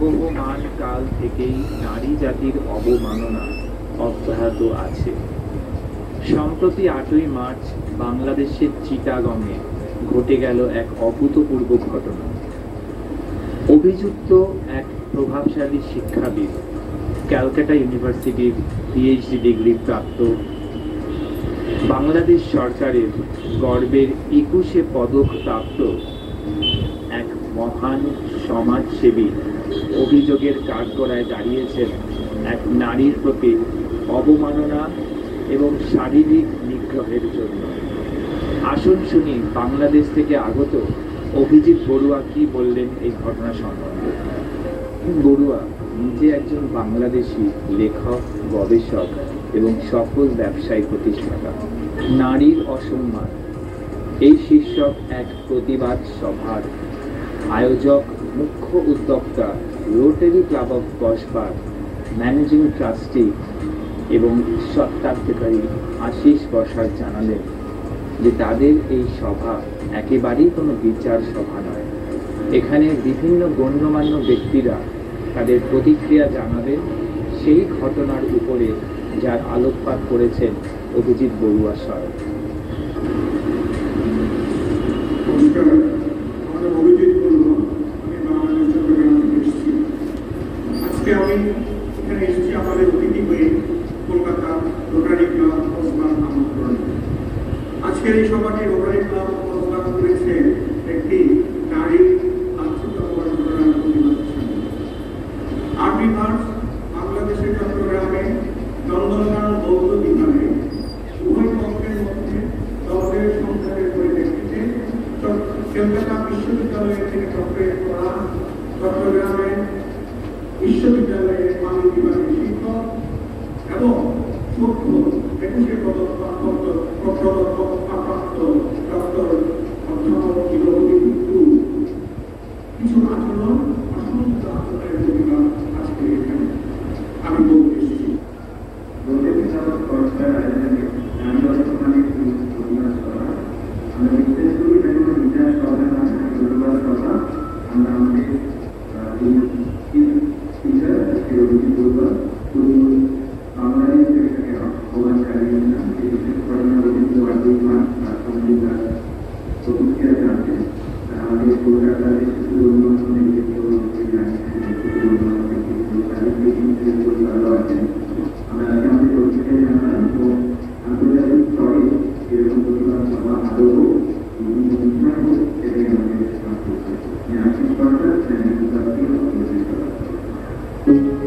আবহমান কাল থেকেই নারী জাতির অবমাননা অব্যাহত আছে। সম্প্রতি আটই মার্চ বাংলাদেশের চিটাগংয়ে ঘটে গেল এক অভূতপূর্ব ঘটনা। অভিযুক্ত এক প্রভাবশালী শিক্ষাবিদ, ক্যালকাটা ইউনিভার্সিটির পিএইচডি ডিগ্রি প্রাপ্ত। বাংলাদেশ সরকারের গর্বের একুশে পদক প্রাপ্ত মহান সমাজসেবী অভিযোগের কাঠগড়ায় দাঁড়িয়েছেন এক নারীর প্রতি অবমাননা এবং শারীরিক নিগ্রহের জন্য। আসুন শুনি বাংলাদেশ থেকে আগত অভিজিৎ বড়ুয়া কি বললেন এই ঘটনা সম্বন্ধে। বড়ুয়া নিজে একজন বাংলাদেশি লেখক, গবেষক এবং সফল ব্যবসায়ী প্রতিষ্ঠাতা। নারীর অসম্মান। এই শীর্ষক এক প্রতিবাদ সভার আয়োজক মুখ্য উদ্যোক্তা রোটারি ক্লাব অফ কসবার ম্যানেজিং ট্রাস্টি এবং সত্তাধিকারী আশিস বসাক জানালেন যে তাদের এই সভা একেবারেই কোনো বিচার সভা নয়। এখানে বিভিন্ন গণ্যমান্য ব্যক্তিরা তাদের প্রতিক্রিয়া জানাবেন সেই ঘটনার উপরে যার আলোকপাত করেছেন অভিজিৎ বড়ুয়া স্যার নমস্কার আমাদের অভিজিৎ বলব আমি বাংলাদেশ চট্টগ্রাম থেকে এসেছি আজকে আমি এখানে এসেছি আমাদের অতিথি হয়ে কলকাতা রোটারি ক্লাব আমন্ত্রণ আজকের এই সভাটি রোটারি ক্লাব করেছে একটি বাংলাদেশের উভয় কলকাতা বিশ্ববিদ্যালয় থেকে ডক্টরেট করা চট্টগ্রামের বিশ্ববিদ্যালয়ের মানব বিভাগের শিক্ষক এবং সূক্ষ্ম একুশে পদক প্রাপ্ত প্রাপ্ত ডক্টর অধ্যাপক গৃহবতী টুটু কিছু আচরণ অসংখ্য আচরণের প্রতিবাদ আজকে এখানে আমি বলতে এসেছি আমরা আমাদের Thank you.